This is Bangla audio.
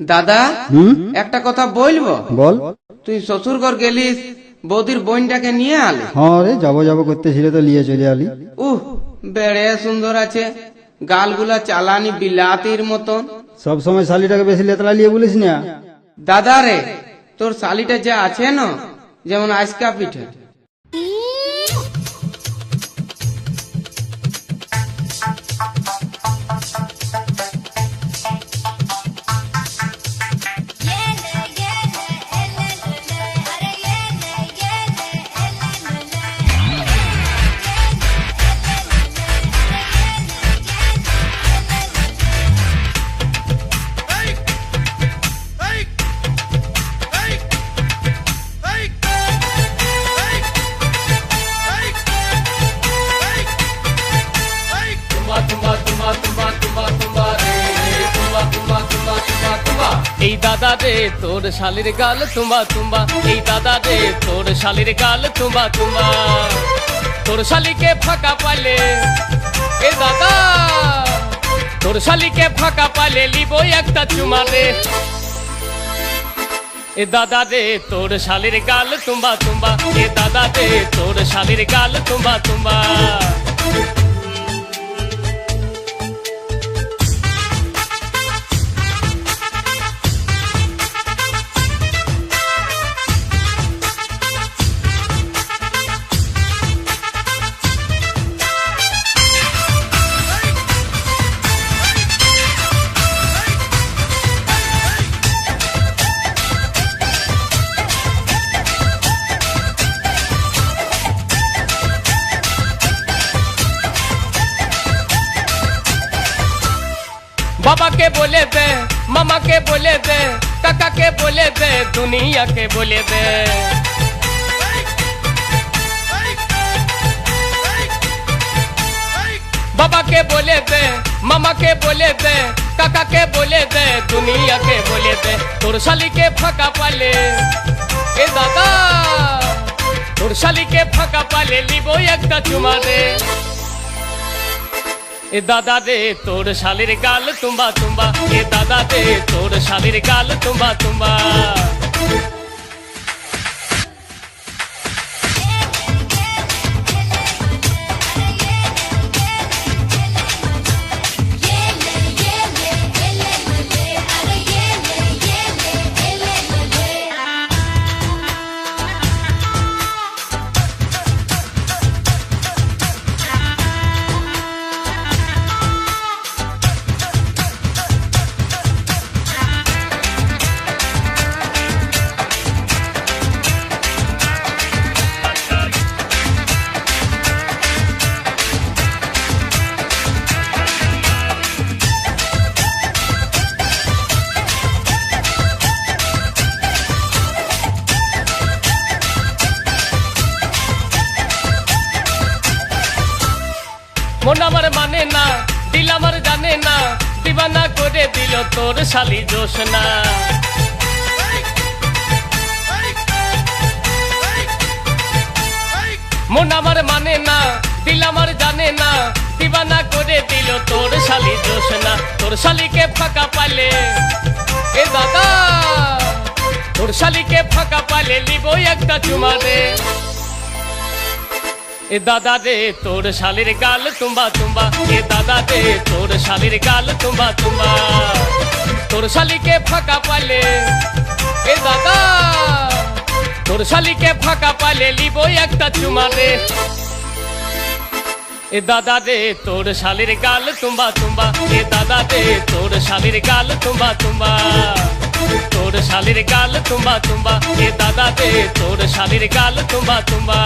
দাদা একটা কথা বলব? বল। তুই শ্বশুর ঘর গেলিস বৌদির বোনটাকে নিয়ে আলি? হ্যাঁ রে যাব যাব করতেছিল তো নিয়ে চলে আলি। উহ বেড়ে সুন্দর আছে। গালগুলা চালানি বিলাতির মতন। সব সময় শালিটাকে বেশি লেতলা নিয়ে বলিস না। দাদা রে তোর শালিটা যে আছে না যেমন আইসকা পিঠে দাদা রে, তোর শালির গাল তুম্বা তুম্বা এই দাদা রে, তোর শালির গাল তুম্বা তুম্বা তোর শালিকে ফাঁকা পালে এ দাদা। তোর শালিকে ফাঁকা পালে লিব একটা চুমা রে এ দাদা রে, তোর শালির গাল তুম্বা তুম্বা এ দাদা রে, তোর শালির গাল তুম্বা তুম্বা বাবাকে বলে দে, মামাকে বলে দে, কাকাকে বলে দে, দুনিয়াকে বলে দে। বাবাকে বলে দে, মামাকে বলে দে, কাকাকে বলে দে, দুনিয়াকে বলে দে। তোর শালিকে ফাঁকা পালে, এ দাদা, তোর শালিকে ফাঁকা পালে লিব একটা চুমা দে। এ দাদা দে, তোর শালির গাল তুম্বা তুম্বা। এ দাদা দে, তোর শালির গাল তুম্বা তুম্বা। আমার মানে না, দিল আমার জানে না, দিবানা করে দিল তোর শালি দোষ না মন আমার মানে না, দিল আমার জানে না, দিবানা করে দিল তোর শালি দোষ না তোর শালিকে ফাঁকা পালে এ দাদা তোর শালিকে ফাঁকা পালে লিব একটা চুমা দে এ দাদা রে, তোর শালির গাল তুম্বা তুম্বা। এ দাদা রে, তোর শালির গাল তুম্বা তুম্বা। তোর শালিকে ফাঁকা পালে এ দাদা। তোর শালিকে ফাঁকা পালে লিব একটা চুমা রে এ দাদা রে, তোর শালির গাল তুম্বা তুম্বা। এ দাদা রে, তোর শালির গাল তুম্বা তুম্বা। তোর শালির গাল তুম্বা তুম্বা। এ দাদা রে, তোর শালির গাল তুম্বা তুম্বা।